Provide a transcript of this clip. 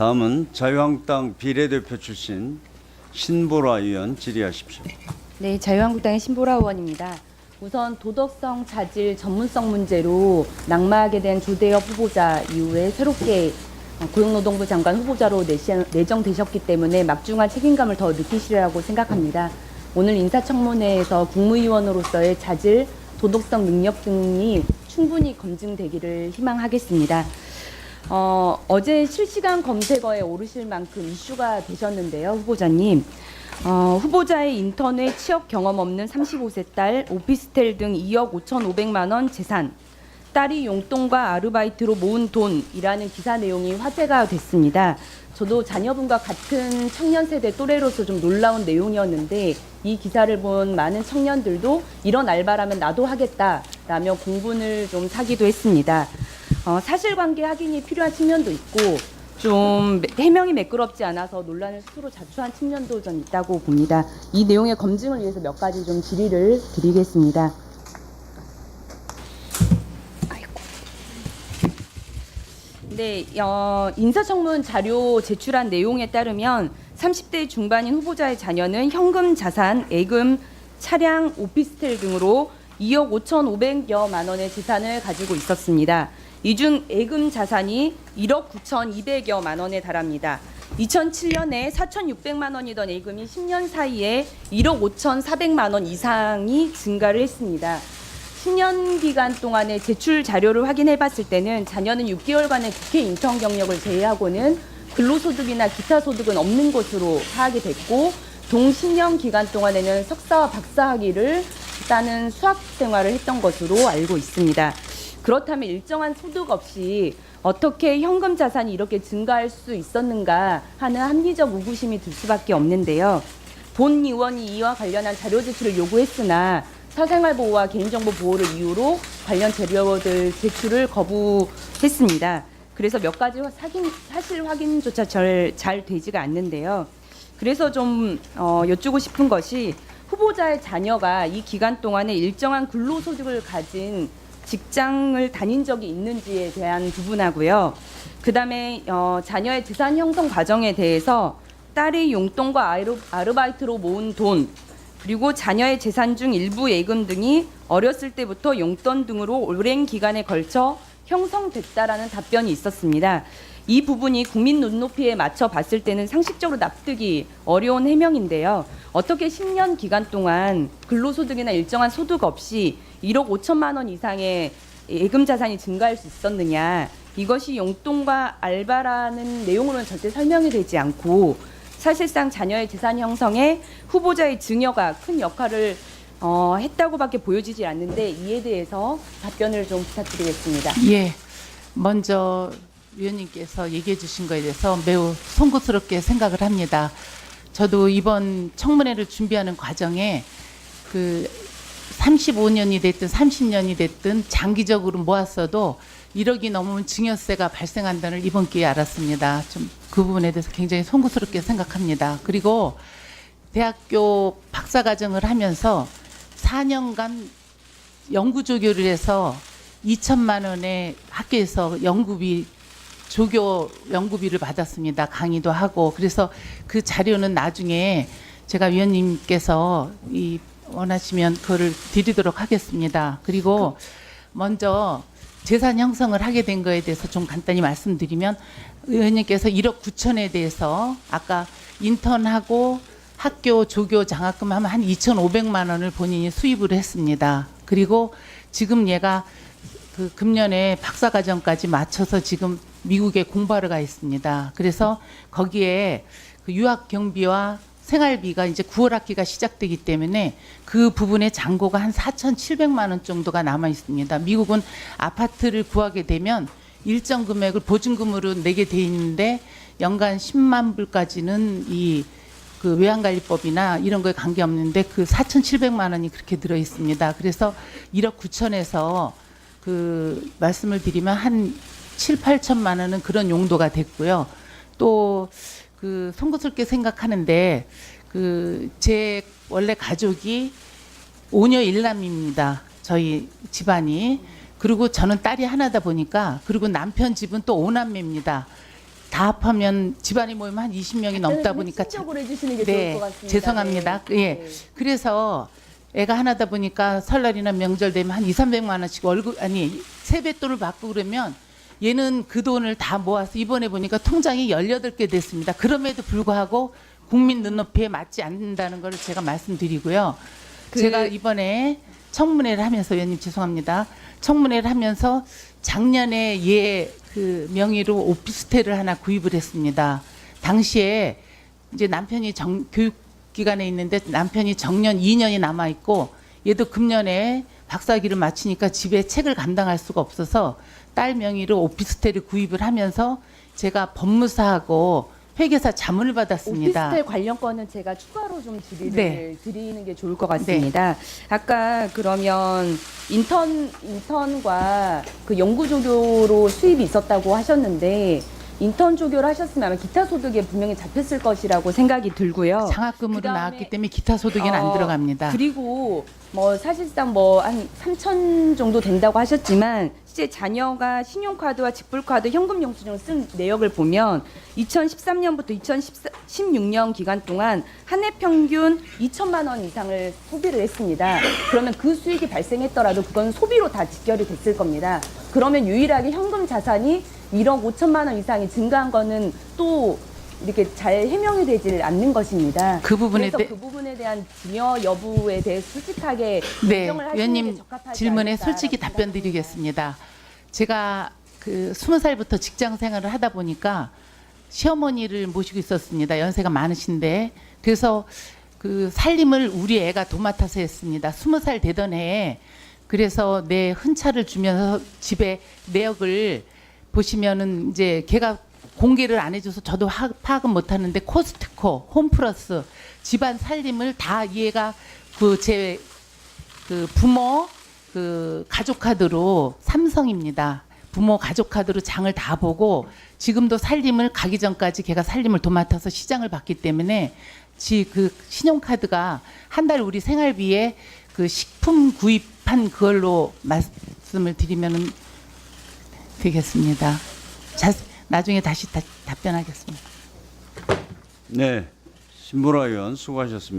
다음은 자유한국당 비례대표 출신 신보라 의원 질의하십시오. 네, 자유한국당의 신보라 의원입니다. 우선 도덕성 자질 전문성 문제로 낙마하게 된 조대엽 후보자 이후에 새롭게 어, 고용노동부 장관 후보자로 내정되셨기 때문에 막중한 책임감을 더 느끼시리라고 생각합니다. 오늘 인사청문회에서 국무위원으로서의 자질, 도덕성 능력 등이 충분히 검증되기를 희망하겠습니다. 어, 어제 실시간 검색어에 오르실 만큼 이슈가 되셨는데요, 후보자님. 어, 후보자의 인턴에 취업 경험 없는 35세 딸, 오피스텔 등 2억 5,500만 원 재산, 딸이 용돈과 아르바이트로 모은 돈이라는 기사 내용이 화제가 됐습니다. 저도 자녀분과 같은 청년 세대 또래로서 좀 놀라운 내용이었는데 이 기사를 본 많은 청년들도 이런 알바라면 나도 하겠다라며 공분을 좀 사기도 했습니다. 어, 사실관계 확인이 필요한 측면도 있고 좀 해명이 매끄럽지 않아서 논란을 스스로 자초한 측면도 좀 있다고 봅니다. 이 내용의 검증을 위해서 몇 가지 좀 질의를 드리겠습니다. 네, 어, 인사청문 자료 제출한 내용에 따르면 30대 중반인 후보자의 자녀는 현금 자산, 예금, 차량, 오피스텔 등으로 2억 5,500여만 원의 재산을 가지고 있었습니다. 이 중 예금 자산이 1억 9,200여만 원에 달합니다. 2007년에 4,600만 원이던 예금이 10년 사이에 1억 5,400만 원 이상이 증가를 했습니다. 10년 기간 동안의 제출 자료를 확인해 봤을 때는 자녀는 6개월간의 국회 인턴 경력을 제외하고는 근로소득이나 기타 소득은 없는 것으로 파악이 됐고 동 10년 기간 동안에는 석사와 박사 학위를 따는 수학 생활을 했던 것으로 알고 있습니다. 그렇다면 일정한 소득 없이 어떻게 현금 자산이 이렇게 증가할 수 있었는가 하는 합리적 의구심이 들 수밖에 없는데요. 본 의원이 이와 관련한 자료 제출을 요구했으나 사생활 보호와 개인정보 보호를 이유로 관련 자료들 제출을 거부했습니다. 그래서 몇 가지 확인, 사실 확인조차 잘, 잘 되지가 않는데요. 그래서 좀 어, 여쭈고 싶은 것이 후보자의 자녀가 이 기간 동안에 일정한 근로 소득을 가진 직장을 다닌 적이 있는지에 대한 부분하고요. 그다음에 어, 자녀의 재산 형성 과정에 대해서 딸이 용돈과 아르, 아르바이트로 모은 돈 그리고 자녀의 재산 중 일부 예금 등이 어렸을 때부터 용돈 등으로 오랜 기간에 걸쳐 형성됐다라는 답변이 있었습니다. 이 부분이 국민 눈높이에 맞춰 봤을 때는 상식적으로 납득이 어려운 해명인데요. 어떻게 10년 기간 동안 근로소득이나 일정한 소득 없이 1억 5천만 원 이상의 예금 자산이 증가할 수 있었느냐? 이것이 용돈과 알바라는 내용으로는 절대 설명이 되지 않고 사실상 자녀의 재산 형성에 후보자의 증여가 큰 역할을 어, 했다고밖에 보여지지 않는데 이에 대해서 답변을 좀 부탁드리겠습니다. 예. 먼저 위원님께서 얘기해 주신 거에 대해서 매우 송구스럽게 생각을 합니다. 저도 이번 청문회를 준비하는 과정에 그 35년이 됐든 30년이 됐든 장기적으로 모았어도 1억이 넘으면 증여세가 발생한다는 걸 이번 기회에 알았습니다. 좀 그 부분에 대해서 굉장히 송구스럽게 생각합니다. 그리고 대학교 박사과정을 하면서 4년간 연구 조교를 해서 2천만 원의 학교에서 연구비 조교 연구비를 받았습니다. 강의도 하고 그래서 그 자료는 나중에 제가 위원님께서 이 원하시면 그거를 드리도록 하겠습니다. 그리고 먼저 재산 형성을 하게 된 거에 대해서 좀 간단히 말씀드리면 의원님께서 1억 9천에 대해서 아까 인턴하고 학교 조교 장학금 하면 한 2,500만 원을 본인이 수입을 했습니다. 그리고 지금 얘가 그 금년에 박사과정까지 마쳐서 지금 미국에 공부하러 가 있습니다. 그래서 거기에 그 유학 경비와 생활비가 이제 9월 학기가 시작되기 때문에 그 부분의 잔고가 한 4,700만 원 정도가 남아 있습니다. 미국은 아파트를 구하게 되면 일정 금액을 보증금으로 내게 돼 있는데 연간 10만 불까지는 이 그 외환관리법이나 이런 거에 관계 없는데 그 4,700만 원이 그렇게 들어 있습니다. 그래서 1억 9천에서 그 말씀을 드리면 한 7, 8천만 원은 그런 용도가 됐고요. 또 그 송구스럽게 생각하는데 그 제 원래 가족이 오녀 일남입니다. 저희 집안이 그리고 저는 딸이 하나다 보니까 그리고 남편 집은 또 오남매입니다. 다 합하면 집안이 모이면 한 20명이 넘다 보니까 참- 적으로 해주시는 게 네, 좋을 것 같습니다. 죄송합니다. 네. 예. 네. 그래서 애가 하나다 보니까 설날이나 명절 되면 한 2, 300만 원씩 월급 아니 세뱃돈을 받고 그러면 얘는 그 돈을 다 모아서 이번에 보니까 통장이 18개 됐습니다. 그럼에도 불구하고 국민 눈높이에 맞지 않는다는 걸 제가 말씀드리고요. 그- 제가 이번에 청문회를 하면서 위원님 죄송합니다. 청문회를 하면서 작년에 얘 그 명의로 오피스텔을 하나 구입을 했습니다. 당시에 이제 남편이 정, 교육 기관에 있는데 남편이 정년 2년이 남아 있고 얘도 금년에 박사학위를 마치니까 집에 책을 감당할 수가 없어서 딸 명의로 오피스텔을 구입을 하면서 제가 법무사하고 회계사 자문을 받았습니다. 오피스텔 관련권은 제가 추가로 좀 질의를 네. 드리는 게 좋을 것 같습니다. 아까 그러면 인턴 인턴과 그 연구 조교로 수입이 있었다고 하셨는데 인턴 조교를 하셨으면 아마 기타 소득에 분명히 잡혔을 것이라고 생각이 들고요. 장학금으로 그다음에- 나왔기 때문에 기타 소득에는 안 어, 들어갑니다. 그리고 뭐 사실상 뭐 한 3천 정도 된다고 하셨지만 실제 자녀가 신용카드와 직불카드 현금 영수증을 쓴 내역을 보면 2013년부터 2016년 기간 동안 한 해 평균 2천만 원 이상을 소비를 했습니다. 그러면 그 수익이 발생했더라도 그건 소비로 다 직결이 됐을 겁니다. 그러면 유일하게 현금 자산이 1억 5천만 원 이상이 증가한 거는 또 이렇게 잘 해명이 되질 않는 것입니다. 그 부분에 대- 그 부분에 대한 증여 여부에 대해 솔직하게 네, 위원님 질문에 솔직히 답변. 드리겠습니다. 제가 그 스무 살부터 직장 생활을 하다 보니까 시어머니를 모시고 있었습니다. 연세가 많으신데 그래서 그 살림을 우리 애가 도맡아서 했습니다. 스무 살 되던 해에 그래서 내 흔차를 주면서 집에 내역을 보시면은 이제 걔가 공개를 안 해줘서 저도 하, 파악은 못하는데 코스트코, 홈플러스 집안 살림을 다 얘가 그제 그 부모 그 가족 카드로 삼성입니다. 부모 가족 카드로 장을 다 보고 지금도 살림을 가기 전까지 걔가 살림을 도맡아서 시장을 봤기 때문에 지 그 신용카드가 한 달 우리 생활비에 그 식품 구입한 그걸로 말씀을 드리면은 되겠습니다. 자, 나중에 다시 다- 답변하겠습니다. 네, 신보라 의원 수고하셨습니다.